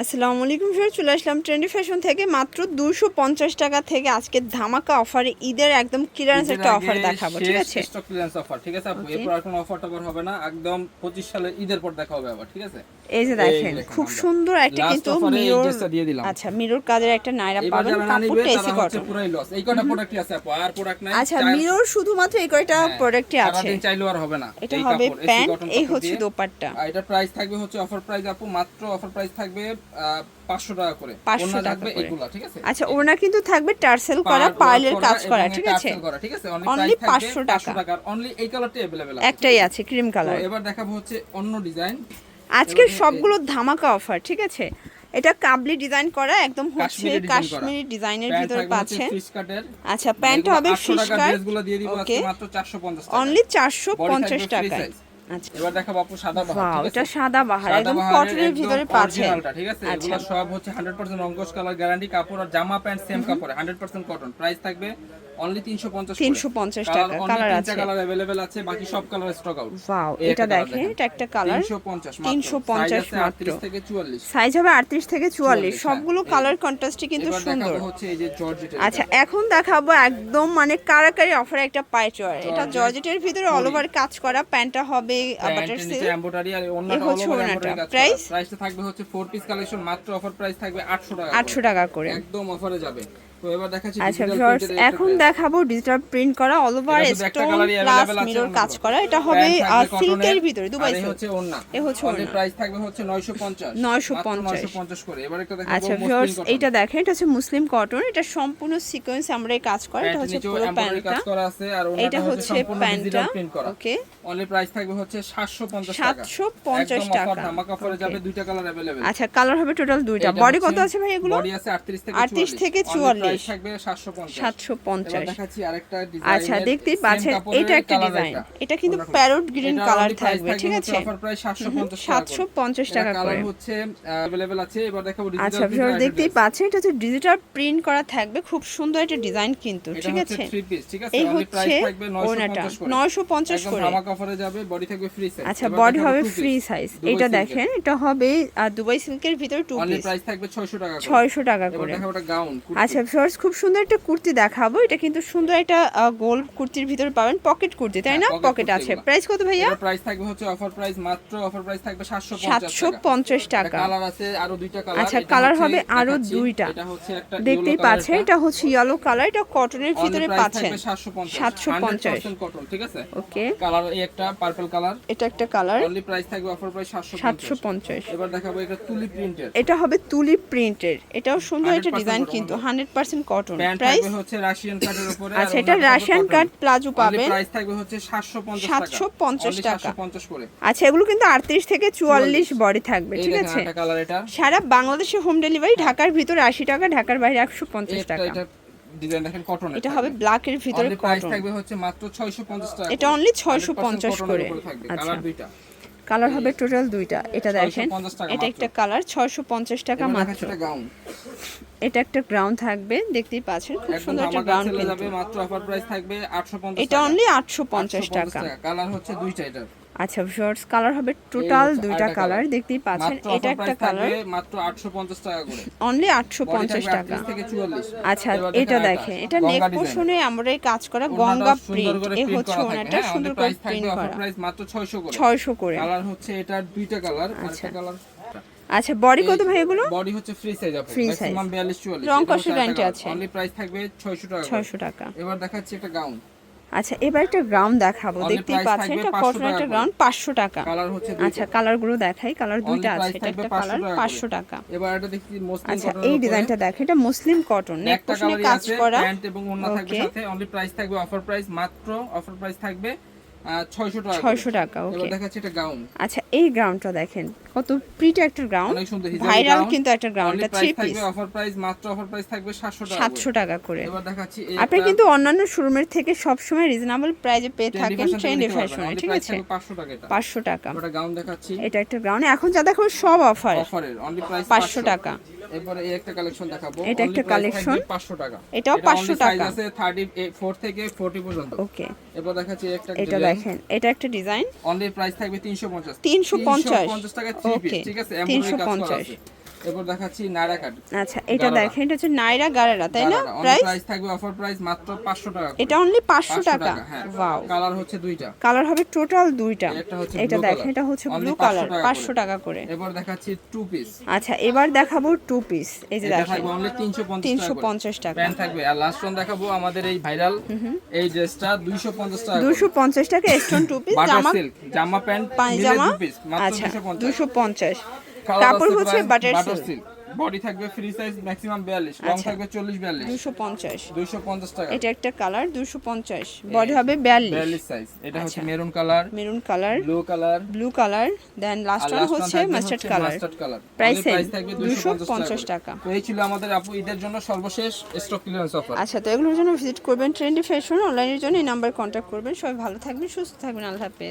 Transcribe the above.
আসসালামু আলাইকুম স্যার চলে আসলাম ট্রেন্ডি ফ্যাশন থেকে মাত্র দুশো পঞ্চাশ টাকা থেকে আজকে ধামাকা অফারে ঈদের একদম ক্লিয়ারেন্স একটা অফার দেখাবো ঠিক আছে? স্টক ক্লিয়ারেন্স অফার ঠিক আছে আপু. এরপর আর কোনো অফার টফার হবে না একদম 25 সালের ঈদের পর দেখা হবে আবার ঠিক আছে? এই যে দেখেন খুব সুন্দর একটা কিন্তু মিরর। আচ্ছা মিরর কাজের একটা নাইরা পাবেন কাপড়টা এসি কটন পুরাই লস এই কটা প্রোডাক্টই আছে আপু আর প্রোডাক্ট নাই আচ্ছা মিরর শুধুমাত্র এই কয়টা হ্যাঁ, প্রোডাক্টই আছে। সারাদিন চাইলেও আর হবে না এটা হবে প্যান্ট এই হচ্ছে। দোপাট্টা। আর এটার প্রাইস থাকবে হচ্ছে অফার প্রাইস আপু মাত্র অফার প্রাইস থাকবে 500 টাকা করে 500 ওড়না টাকা থাকবে করে। এগুলা ঠিক আছে আচ্ছা ওনা কিন্তু থাকবে টার্সেল করা পাড় work পার্লের কাজ এবং করা এটা ঠিক আছে tassel করা, ঠিক আছে Only অনলি 500 500 টাকা। টাকা অনলি এই কালারটাই अवेलेबल আছে একটাই আছে ক্রিম তো কালার এবার দেখাবো হচ্ছে অন্য ডিজাইন আজকের এবার সবগুলো ধামাকা অফার ঠিক আছে এটা কাবলি ডিজাইন করা একদম হচ্ছে কাশ্মীরি ডিজাইন করা। কাশ্মীরি ডিজাইনের প্যান্ট ভিতরে থাকবে হচ্ছে পাচ্ছেন ফিশ কাটের আচ্ছা প্যান্টটা হবে ফিশ কাট ড্রেসগুলো দিয়ে দিব আজকে ওকে মাত্র 450 টাকা অনলি চারশো Body আচ্ছা। এবার দেখো আপু সাদা বাহার এটা সাদা বাহার একদম কটনের ভিতরে পাচ্ছেন ঠিক আছে? আচ্ছা। এগুলো সব হচ্ছে 100% অঙ্গস কালার গ্যারান্টি কাপড় আর জামা প্যান্ট সেম কাপড় 100% কটন প্রাইস থাকবে অনলি 350 করে। 350 Colour টাকা, only colour তিনটা আছে। কালার अवेलेबल আছে বাকি সব কালার স্টক আউট ওয়াও এই এটা একটা colour দেখেন দেখেন। এটা একটা কালার 350 মাত্র 350 Size আছে মাত্র। 38 থেকে 44 সাইজ হবে আটত্রিশ থেকে চুয়াল্লিশ 44, হ্যাঁ, সবগুলো এই। কালার কন্ট্রাস্টই কিন্তু এবার সুন্দর দেখাবো হচ্ছে এই যে জর্জেটের আচ্ছা এখন দেখাবো একদম মানে কারাকারি অফারে একটা পাইচওয়ার এটা Georgette জর্জেটের ভিতরে অল ওভার কাজ করা প্যান্টটা হবে বাটার প্যান্টের নিচে সিল্ক এমব্রয়ডারি আর এই অন্যটা হচ্ছে অল ওভার ওড়নাটা। এমব্রয়ডারি কাজ করা Price? প্রাইসটা থাকবে হচ্ছে 4 পিস কালেকশন মাত্র অফার প্রাইস থাকবে 800 টাকা আটশো টাকা করে একদম অফারে যাবে তো এবার দেখাচ্ছি আচ্ছা digital ভিউয়ার্স printed একটা এখন dress। দেখাবো ডিজিটাল প্রিন্ট করা অল ওভার এটা শুধু একটা স্টোন colour-ই প্লাস available আছে মিরর অন্য কাজ কোনো। করা এটা হবে Pant থাকবে সিল্কের cotton-এর, ভিতরে দুবাই আর এই সিল্ক হচ্ছে ওড়না এ হচ্ছে Only ওড়না। প্রাইস থাকবে হচ্ছে 950 950 মাত্র 950 করে এবার একটা দেখাবো আচ্ছা মসলিন ভিউয়ার্স cotton। এইটা দেখেন এটা হচ্ছে মুসলিম কটন এটা সম্পূর্ণ সিকোয়েন্স আমরা এই কাজ করা এটা প্যান্টের হচ্ছে নিচেও পুরো embroidery কাজ প্যান্টটা করা আছে আর এটা ওড়নাটা হচ্ছে সম্পূর্ণ প্যান্টটা digital print করা ওকে অনলি প্রাইস থাকবে হচ্ছে 750 টাকা 750 একদম টাকা। offer, ধামাকা অফারে Okay. যাবে দুইটা কালার अवेलेबल আচ্ছা কালার হবে টোটাল দুইটা বডি কত আছে ভাই এগুলো বডি আছে 38 থেকে 38 থেকে 44 Only price 44 থাকবে 750 সাতশো এবার পঞ্চাশ দেখাচ্ছি আরেকটা আচ্ছা ডিজাইনের দেখতেই same পাচ্ছেন কাপড়ের এটা একটা colour ডিজাইন একটা। এটা কিন্তু অন্যরকম। প্যারোট গ্রিন এটার কালার only price থাকবে ঠিক হচ্ছে আছে offer price 750 সাতশো পঞ্চাশ টাকা কালার করে হচ্ছে अवेलेबल আছে এবার দেখাবো আচ্ছা ভিউয়ার দেখতেই পাচ্ছেন এটা হচ্ছে ডিজিটাল প্রিন্ট করা থাকবে খুব সুন্দর একটা ডিজাইন কিন্তু এটা ঠিক হচ্ছে আছে 3 পিস ঠিক আছে এই অনলি প্রাইস হচ্ছে থাকবে ওড়নাটা 950 করে 950 একদম করে ধামাকা অফারে যাবে বডি থাকবে ফ্রি সাইজ আচ্ছা বডি হবে ফ্রি সাইজ এটা দেখেন এটা হবে আর দুবাই সিল্কের ভিতরে টু অনলি পিস প্রাইস থাকবে 600 টাকা করে ছয়শো টাকা এবার করে দেখাবো একটা গাউন আচ্ছা ভিউয়ার্স খুব সুন্দর একটা কুর্তি দেখাবো। এটা কিন্তু সুন্দর একটা গোল কুর্তির ভিতরে পাবেন পকেট কুর্তি তাই হ্যাঁ, না পকেট আছে। প্রাইস কত ভাইয়া? প্রাইস থাকবে হচ্ছে অফার প্রাইস মাত্র অফার প্রাইস থাকবে 750 সাতশো টাকা। কালার আছে আরও দুইটা কালার আচ্ছা, colour হবে আরও দুইটা। এটা হচ্ছে একটা দেখতেই পাচ্ছেন এটা হচ্ছে ইয়েলো কালার এটা কটনের ভিতরে পাচ্ছেন। 750 750 100% কটন ঠিক আছে? ওকে কালার এই একটা পার্পল কালার এটা একটা কালার অনলি প্রাইস থাকবে অফার প্রাইস 750 সাতশো পঞ্চাশ। এবার দেখাবো এটা তুলি প্রিন্টের এটা হবে তুলি প্রিন্টের এটাও সুন্দর একটা ডিজাইন কিন্তু হবে। হান্ড্রেড পার্সেন্ট কটন প্রাইস হচ্ছে রাশিয়ান কাটের উপরে আচ্ছা এটা রাশিয়ান কাট প্লাজো পাবেন। প্রাইস থাকবে হচ্ছে 750 টাকা। 750 টাকা। 750 করে। আচ্ছা এগুলো কিন্তু আটত্রিশ থেকে চুয়াল্লিশ বডি থাকবে ঠিক আছে? কালার সারা বাংলাদেশে হোম ডেলিভারি ঢাকার ভিতরে আশি টাকা ঢাকার বাইরে একশো পঞ্চাশ এটা টাকা। এটা ডিজাইন দেখেন কটন এটা হবে ব্ল্যাকের ভিতরে অনলি প্রাইস থাকবে হচ্ছে মাত্র 650 টাকা এটা করে। only 650 করে। থাকবে, আচ্ছা। কালার দুইটা। কালার হবে টোটাল দুইটা। এটা দেখেন এটা একটা কালার ছয়শো পঞ্চাশ টাকা মাত্র। এটা একটা গ্রাউন্ড থাকবে দেখতেই পাচ্ছেন খুব সুন্দর একটা গ্রাউন্ড কিন্তু। মাত্র অফার প্রাইস থাকবে 850 এটা অনলি আটশো পঞ্চাশ টাকা। কালার হচ্ছে দুইটা এটার। আচ্ছা শর্টস কালার হবে টোটাল দুইটা কালার দেখতেই পাচ্ছেন এটা একটা কালার মাত্র 850 টাকা করে। অনলি আটশো Body পঞ্চাশ থাকবে টাকা। থেকে 44 আচ্ছা এটা দেখেন এটা নেক। পোর্শনে আমরা এই কাজ করা গঙ্গা প্রিন্ট এ হচ্ছে ওনাটা হ্যাঁ, সুন্দর করে প্রিন্ট করা। price মাত্র 600 করে। ছয়শো করে। কালার হচ্ছে এটা দুইটা কালার আচ্ছা। কালার আচ্ছা বডি কত ভাই এগুলো? বডি হচ্ছে ফ্রি সাইজ আপু ম্যাক্সিমাম 42 44 রং কষের guarantee আছে। অনলি প্রাইস থাকবে 600 টাকা করে। ছয়শো টাকা। এবার দেখাচ্ছি একটা গাউন আচ্ছা এবার একটা গ্রাউন্ড দেখাবো। দেখতে দেখতেই পাচ্ছেন এটা 500 কটন একটা গ্রাউন্ড পাঁচশো টাকা। কালার হচ্ছে আচ্ছা কালারগুলো দেখাই কালার দুইটা আছে এটা একটা 500 কালার। পাঁচশো টাকা। এবার এটা দেখি আচ্ছা এই। ডিজাইনটা দেখেন এটা মুসলিম কটন নেক কাজ করা। প্যান্ট এবং ওন্না থাকবে সাথে। অনলি প্রাইস থাকবে অফার প্রাইস মাত্র অফার প্রাইস থাকবে 600 টাকা করে। ছয়শো টাকা এবার ওকে দেখাচ্ছি এটা গাউন আচ্ছা এই গ্রাউন্ডটা দেখেন কত প্রিটি একটা গ্রাউন্ড অনেক সুন্দর ভাইরাল কিন্তু একটা ground Only three piece offer price মাত্র অফার প্রাইস থাকবে 700 টাকা সাতশো করে। টাকা করে। এবার দেখাচ্ছি এই আপনি কিন্তু অন্যান্য শোরুমের থেকে সবসময় রিজনেবল প্রাইজে পেয়ে থাকেন ট্রেন্ডি ফ্যাশনে ঠিক আছে? থাকবে 500 টাকা এটা। পাঁচশো টাকা। গাউন দেখাচ্ছি। এটা একটা গ্রাউন্ড এখন যা দেখো সব অফার অফারের অনলি প্রাইস 500 টাকা। এরপরে এই একটা কালেকশন দেখাবো। এটা একটা কালেকশন 500 টাকা। এটাও এটা 500 only size টাকা। আছে 34 থেকে 40 পর্যন্ত। ওকে এরপর দেখাচ্ছি একটা এটা দেখেন এটা একটা ডিজাইন অনলি প্রাইস থাকবে 350 350 350 টাকা 3 পিস ঠিক আছে? এমব্রয়ডারি কাজ করা আছে। এরপর দেখাচ্ছি নায়রা কাট আচ্ছা এটা দেখেন এটা হচ্ছে নাইরা গারেরা তাই না? প্রাইস প্রাইস থাকবে অফার প্রাইস মাত্র 500 টাকা এটা অনলি 500 টাকা? হ্যাঁ। ওয়াও কালার হচ্ছে দুইটা। কালার হবে টোটাল দুইটা। এটা দেখেন এটা হচ্ছে ব্লু কালার টাকা পাঁচশো করে। টাকা করে। এরপর দেখাচ্ছি টু পিস আচ্ছা এবার দেখাবো টু পিস এই যে দেখেন। থাকবে অনলি 350 তিনশো টাকা পঞ্চাশ টাকা। প্যান্ট থাকবে। আর লাস্ট ওয়ান দেখাবো আমাদের এই ভাইরাল এই ড্রেসটা 250 টাকা দুশো পঞ্চাশ টাকা স্টোন টু পিস জামা জামা প্যান্ট পায়জামা। আচ্ছা 250 দুশো পঞ্চাশ। কালার কাপড় হচ্ছে বাটার সিল্ক বডি থাকবে ফ্রি সাইজ ম্যাক্সিমাম 42 লং। থাকবে 40 42 দুশো পঞ্চাশ। 250 টাকা। এটা একটা কালার দুশো পঞ্চাশ। বডি হবে বিয়াল্লিশ। 42 সাইজ এটা হচ্ছে। Maroon colour maroon colour blue colour blue colour then last one হচ্ছে mustard colour mustard colour price থাকবে দুশো 250 পঞ্চাশ টাকা। তো এই ছিল আমাদের আপু ঈদের জন্য সর্বশেষ স্টক ক্লিয়ারেন্স অফার আচ্ছা তো এগুলোর জন্য ভিজিট করবেন ট্রেন্ডি ফ্যাশন অনলাইনের জন্য এই নাম্বার কন্ট্যাক্ট করবেন। সবাই ভালো থাকবেন সুস্থ থাকবেন আল্লাহ হাফেজ।